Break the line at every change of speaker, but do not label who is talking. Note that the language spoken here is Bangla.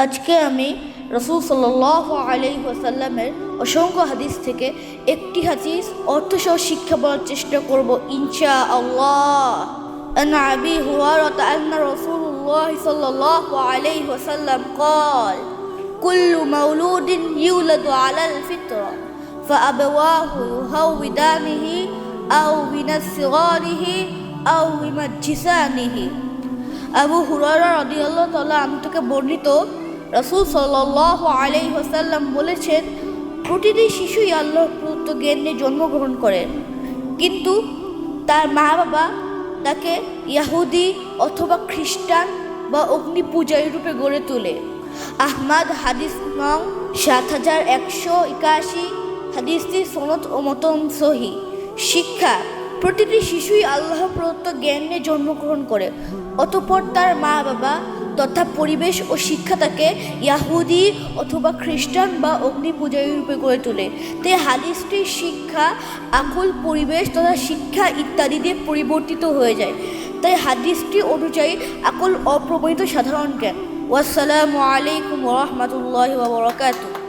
আজকে আমি রসুল সাল্লাহ আলাইসাল্লামের অসংখ্য হাদিস থেকে একটি হাদিস অর্থসহ শিক্ষা বলার চেষ্টা করব ইনশা আল্লাহ أن أبي هريرة أن رسول الله صلى الله عليه وسلم قال كل مولود يولد على الفطرة فأبواه يهودانه أو ينصرانه أو يمجسانه আবু হুরারা রাদিয়াল্লাহু তাআলা আমি থেকে বর্ণিত রাসূল সাল্লাল্লাহু আলাইহি ওয়াসাল্লাম বলেছেন, প্রতিটি শিশুই আল্লাহর প্রদত্ত জ্ঞান জন্মগ্রহণ করেন কিন্তু তার মা বাবা তাকে ইয়াহুদি অথবা খ্রিস্টান বা অগ্নি পূজারী রূপে গড়ে তোলে। আহমাদ হাদিস নং সাত হাজার একশো একাশি, হাদিসটি সনদ ও মতন সহি। শিক্ষা, প্রতিটি শিশুই আল্লাহ প্রদত্ত জ্ঞান জন্মগ্রহণ করে, অতপর তার মা বাবা তথা পরিবেশ ও শিক্ষা তাকে ইয়াহুদি অথবা খ্রিস্টান বা অগ্নি পূজারী রূপে গড়ে তোলে। তাই হাদিসটির শিক্ষা, আকুল পরিবেশ তথা শিক্ষা ইত্যাদি দিয়ে পরিবর্তিত হয়ে যায়। তাই হাদিসটি অনুযায়ী আকুল অপ্রবণিত সাধারণ জ্ঞান। ওয়াসসালামু আলাইকুম রহমতুল্লাহ বরকাতুহ।